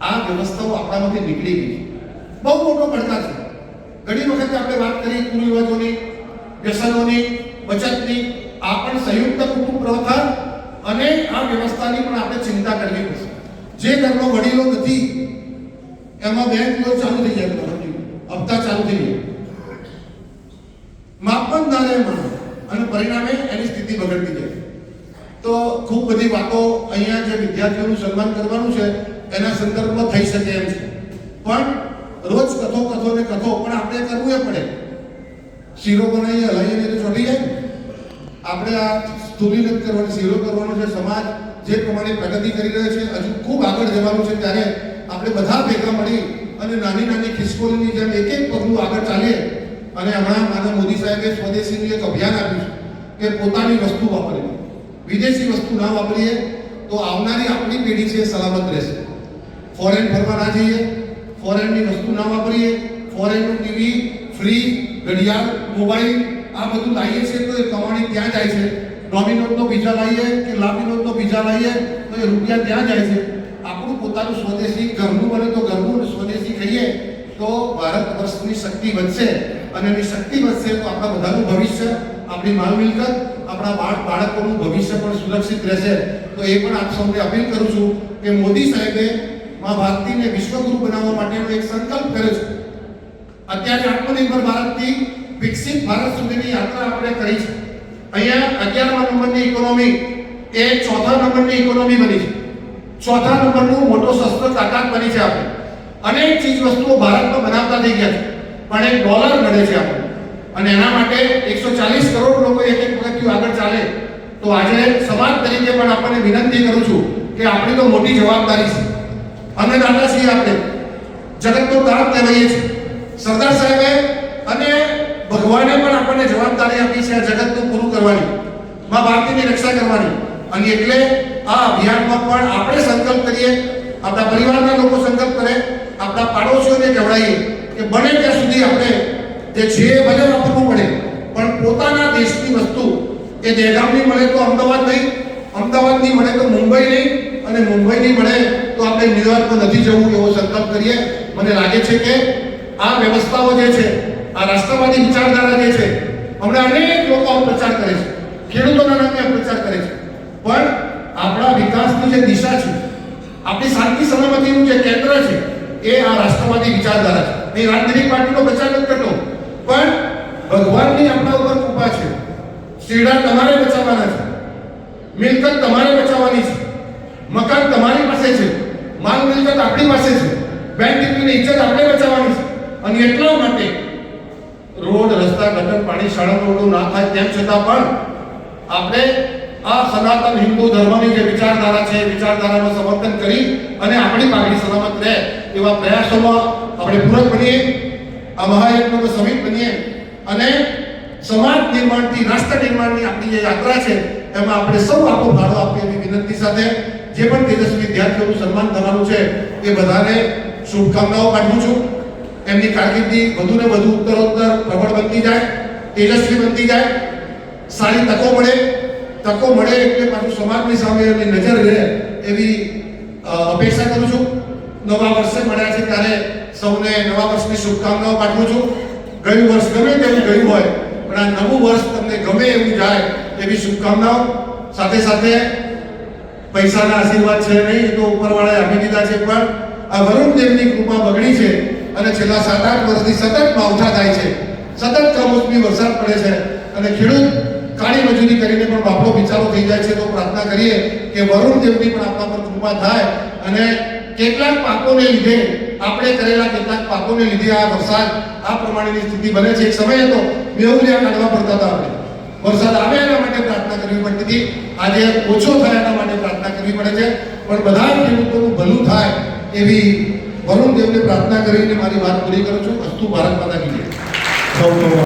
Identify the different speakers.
Speaker 1: આ વ્યવસ્થાઓ આપણામાંથી નીકળી ગઈ બહુ મોટો પડકાર છે. ઘણી વખત આપણે વાત કરી કુરિવાજોની, વ્યસનોની, બચતની. આ પણ સંયુક્ત કુટુંબ પ્રવથા અને આ વ્યવસ્થાની પણ આપણે ચિંતા કરવી પડશે. જે ઘરનો વડીલો નથી, એમાં બેંક લોન ચાલુ થઈ જાય હપ્તા ચાલુ થઈ જાય. માપન ના રહે અને પરિણામે એની સ્થિતિ બગડતી જાય. તો ખૂબ બધી વાતો અહીંયા જે વિદ્યાર્થીઓનું સન્માન કરવાનું છે એના સંદર્ભમાં થઈ શકે એમ છે. પણ રોજ કથો કથો ને કથો, પણ આપણે કરવું એ પડે. શીરો બનાવીએ, હલાવીએ તો ચોટી જાય આપણે આ સ્થૂલી નથી કરવાની, શીરો કરવાનો છે સમાજ જે પ્રમાણે પ્રગતિ કરી રહ્યો છે, હજુ ખૂબ આગળ જવાનું છે, ત્યારે આપણે બધા ભેગા મળી અને નાની નાની ખિસકોલીની જેમ એક એક પગલું આગળ ચાલીએ. અને હમણાં માનવ મોદી સાહેબે સ્વદેશીનું એક અભિયાન આપ્યું છે કે પોતાની વસ્તુ વાપરીએ વિદેશી વસ્તુ ના વાપરીએ, તો આવનારી આપણી પેઢી છે સલામત રહેશે. ફોરેન ફરવા ના જઈએ, ફોરેનની વસ્તુ ના વાપરીએ, ફોરેનનું ટીવી, ફ્રી, ઘડિયાળ, મોબાઈલ, આ બધું લાવીએ છીએ તો એ કમાણી ત્યાં જાય છે. ડોમિનોઝનો બીજા લાવીએ કે લાપિનોઝનો બીજા લાવીએ તો એ રૂપિયા ત્યાં જાય છે. આપણું પોતાનું સ્વદેશી ઘરનું બને તો ઘરનું સ્વદેશી ખાઈએ તો ભારત વર્ષની શક્તિ વધશે. અને એની શક્તિ વધશે તો આપણા બધાનું ભવિષ્ય, આપણી માલ મિલકત, આપણા બાળ બાળકોનું ભવિષ્ય પણ સુરક્ષિત રહેશે. તો એ પણ આપ સૌને અપીલ કરું છું કે મોદી સાહેબે મા ભારતીને વિશ્વગુરુ બનાવવા માટેનો એક સંકલ્પ કર્યો છે. અત્યારે આત્મનિર્ભર ભારતથી વિકસિત ભારત સુધીની યાત્રા આપણે કરી છે. અહીંયા અગિયારમા નંબરની ઇકોનોમી એ ચોથા નંબરની ઇકોનોમી બની છે. ચોથા નંબરનું મોટો શસ્ત્ર તાકાત બની છે આપણે. અનેક ચીજ વસ્તુઓ ભારતમાં બનાવતા થઈ ગયા છે, પણ એક ડોલર નડે છે આપણે. અને એના માટે એકસો ચાલીસ કરોડ લોકો એક એક પગથિયું આગળ ચાલે. તો આજે સમાજ તરીકે પણ આપણને વિનંતી કરું છું કે આપણી તો મોટી જવાબદારી છે. અન્નદાતા છીએ આપણે જગતનું કામ કહેવાઈએ છીએ. સરદાર સાહેબે અને ભગવાને પણ આપણને જવાબદારી આપી છે આ જગતનું પૂરું કરવાની. મા ભારતીની રક્ષા કરવાની. અને એટલે આ અભિયાનમાં પણ આપણે સંકલ્પ કરીએ, આપણા પરિવારના લોકો સંકલ્પ કરે, આપણા પાડોશીઓને કહેવડાવીએ કે બને ત્યાં સુધી આપણે જે છે ભલે વાપરવું પડે, પણ પોતાના દેશની વસ્તુ, એ દહેગામની મળે તો અમદાવાદ નહીં, અમદાવાદની મળે તો મુંબઈ નહીં, અને મુંબઈની મળે તો આપણે ન્યુયોર્કમાં નથી જવું એવો સંકલ્પ કરીએ. મને લાગે છે કે આ વ્યવસ્થાઓ જે છે, આ રાષ્ટ્રવાદી વિચારધારા જે છે, હમણાં અનેક લોકો આવો પ્રચાર કરે છે. ખેડૂતોના નામે પ્રચાર કરે છે. પણ આપણા વિકાસની જે દિશા છે, આપણી શાંતિ સલામતીનું જે કેન્દ્ર છે, એ આ રાષ્ટ્રવાદી વિચારધારા છે. એ રાજનીતિક પાર્ટીનો પ્રચાર નથી કરતો. પણ ભગવાનની આપણા ઉપર કૃપા છે. શીડા તમારે બચાવવાના છે. મિલકત તમારે બચાવવાની છે. મકાન તમારી પાસે છે. માલ આપણી પાસે છે. બેંક ડિગ્રીની ઇજ્જત આપણે બચાવવાની છે. અને એટલા માટે રોડ, રસ્તા, ગટર, પાણી, શાળા રોડો ના થાય તેમ છતાં પણ આપણે આ સનાતન હિન્દુ ધર્મની જે વિચારધારા છે, એ વિચારધારાનું સમર્થન કરી અને આપણી માગણી સલામત રહે એવા પ્રયાસોમાં આપણે પૂરક બનીએ, આ મહાયજ્ઞમાં સમિત બનીએ અને સમાજ નિર્માણથી, રાષ્ટ્ર નિર્માણની આપણી જે યાત્રા છે, એમાં આપણે સૌ આપણો ફાળો આપીએ એવી વિનંતી સાથે જે પણ તેજસ્વી વિદ્યાર્થીઓનું સન્માન થવાનું છે, એ બધાને શુભકામનાઓ પાઠવું છું. એમની કારકિર્દી વધુ ને વધુ ઉત્તરોત્તર પ્રબળ બનતી જાય, તેજસ્વી બનતી જાય. સારી તકો મળે તકો મળે એટલે પાછું સમાજની સામે એમની નજર રહે એવી અપેક્ષા કરું છું. નવા વર્ષે મળ્યા છે ત્યારે સૌને નવા વર્ષની શુભકામનાઓ પાઠવું છું. ગયું વર્ષ ગમે તેવું ગયું હોય, પણ આ નવું વર્ષ તમને ગમે એવું જાય એવી શુભકામનાઓ સાથે સાથે પૈસાના આશીર્વાદ છે નહીં, એ તો ઉપરવાળાએ આપી દીધા છે, પણ આ વરુણ દેવની કૃપા બગડી છે અને છેલ્લા સાત આઠ વર્ષથી સતત માવઠા થાય છે. સતત કમોસમી વરસાદ પડે છે અને ખેડૂત કાળી મજૂરી કરીને પણ બાપડો બિચારો થઈ જાય છે, તો પ્રાર્થના કરીએ કે વરુણ દેવની પણ આપણા પર કૃપા થાય અને કેટલાક પાકોને લીધે, આપણે કરેલા કેટલાક પાકોને લીધે આ વરસાદ આ પ્રમાણેની સ્થિતિ બને છે. એક સમય હતો મેહુલિયા કાઢવા પડતા હતા આપણે. વરસાદ આવે એના માટે પ્રાર્થના કરવી પડતી હતી. આજે ઓછો થાય એના માટે પ્રાર્થના કરવી પડે છે પણ બધા ખેડૂતોનું ભલું થાય એવી વરુણ દેવને પ્રાર્થના કરીને મારી વાત પૂરી કરું છું અસ્તુ ભારત માતા કી જય. સૌ સૌ